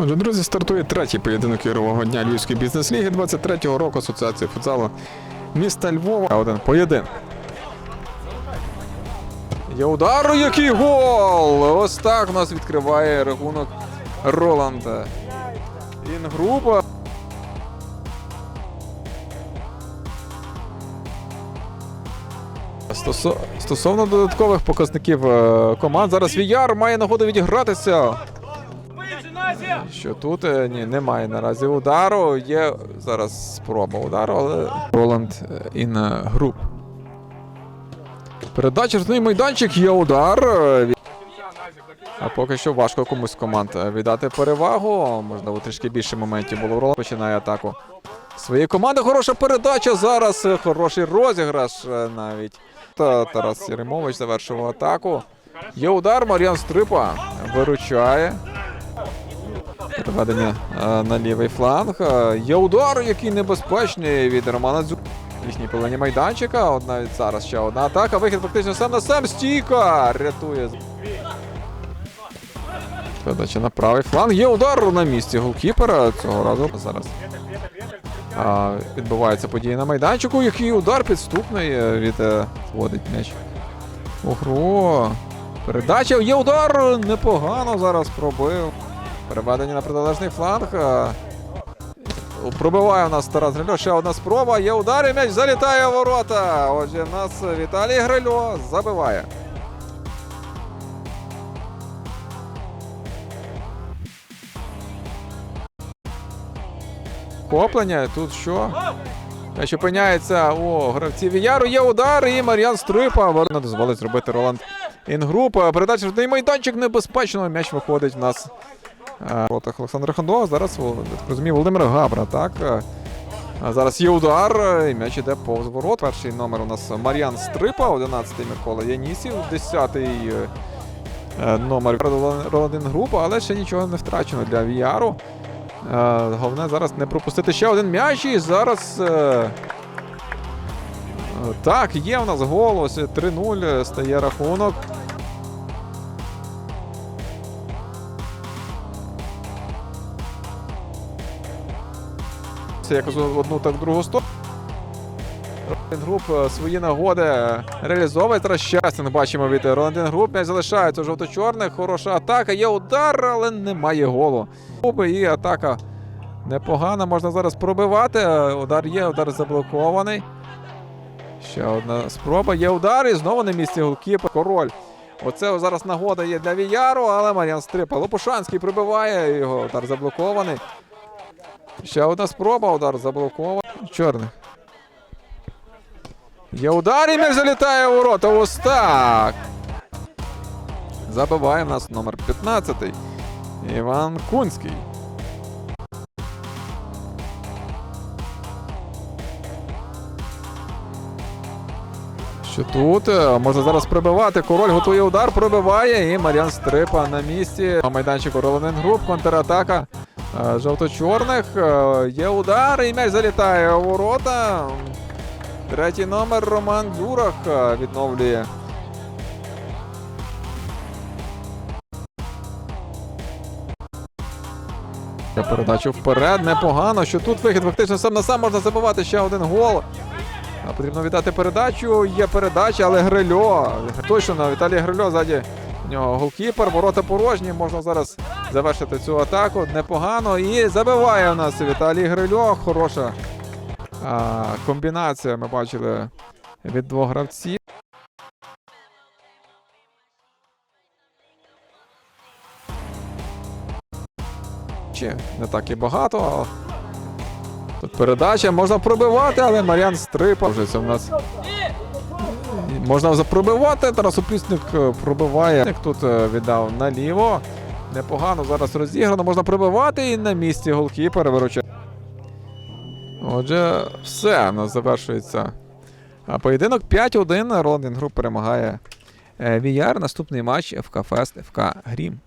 Отже, друзі, стартує третій поєдинок ігрового дня Львівської бізнес-ліги 23-го року Асоціації футзалу міста Львова. Один поєдин. Є удар, який гол! Ось так у нас відкриває рахунок Роланда. Інгрупа. Стосовно додаткових показників е, команд, зараз Віяр має нагоду відігратися. Що тут е, ні, немає наразі удару. Є зараз спроба удару, але Роланд ін груп. Передача жодний майданчик, є удар. е, А поки що важко комусь команд е, віддати перевагу. Можливо, трішки більше моментів було. Роланд починає атаку своєї команди. Хороша передача зараз. е, Хороший розіграш е, навіть. Та Тарас Єремович завершував атаку. Є удар, Мар'ян Стрипа виручає. Переведення е, на лівий фланг. Е, Є удар, який небезпечний від Романа Дзю. Їхній половині майданчика. От навіть зараз ще одна атака. Вихід фактично сам на сам. Стійка рятує. Передача на правий фланг. Є удар на місці голкіпера. Цього разу зараз. А, відбуваються події на майданчику. Який удар підступний е, від е, вводить м'яч. Ого. Передача. Є удар. Непогано зараз пробив. Переведення на протилежний фланг. Е, Пробиває у нас Тарас Грильо. Ще одна спроба. Є удар і м'яч залітає в ворота. Отже, в нас Віталій Грильо забиває. Коплення. Тут що? М'яч опиняється у гравців Яру. Є удар і Мар'ян Стрипа. Ворона дозволить зробити Роланд Інгруп. Передача в майданчик небезпечно. М'яч виходить в нас воротах Олександра Хандова. Зараз так розумію, Володимир Габра. Так. Е, зараз є удар. е, І м'яч іде повз ворот. Перший номер у нас Мар'ян Стрипа, 11-й Микола Янісів, 10-й е, е, номер Роланд Інгруп, але ще нічого не втрачено для Віяру. Е, Головне зараз не пропустити ще один м'яч і зараз. е, е, Так, є у нас гол. Ось 3-0 стає рахунок. Це якось в одну так в другу сторону. Груп е, свої нагоди реалізовує. Зараз щастя ми бачимо від Роландин Груп. М'яч залишається жовто-чорних. Хороша атака. Є удар, але немає голу. І атака непогана. Можна зараз пробивати. Удар є, удар заблокований. Ще одна спроба. Є удар і знову на місці голкіпер. Король. Оце зараз нагода є для Віяру, але Мар'ян Стрипа. Лопушанський прибиває його. Удар заблокований. Ще одна спроба, удар заблокований. Чорний. Є удар і м'яч залітає у ворота. Ось так. Забиває нас номер 15. Іван Кунський. Що тут? Е, Можна зараз прибивати. Король готує удар, пробиває. І Мар'ян Стрипа на місці. На майданчику Роланин Груп. Контратака жовто-чорних. Е, Є удар, і м'яч залітає у ворота. Третій номер Роман Дзюрах е, відновлює. Передачу вперед, непогано. Що тут вихід фактично сам на сам можна забивати ще один гол. Потрібно віддати передачу. Є передача, але Грильо. Точно Віталій Грильо ззаді нього голкіпер. Ворота порожні. Можна зараз завершити цю атаку. Непогано. І забиває у нас Віталій Грильо. Хороша а, комбінація. Ми бачили від двох гравців. Чи не так і багато. Тут передача можна пробивати, але Мар'ян Стрипа вже це в нас. Можна запробивати. Тарас Опісник е, пробиває. Тут е, віддав наліво. Непогано зараз розіграно. Можна пробивати і на місці голкіпер виручає. Отже, все. У нас завершується поєдинок 5-1. Роланд Груп перемагає е, Віяр. Наступний матч ФК Фест, ФК Грім.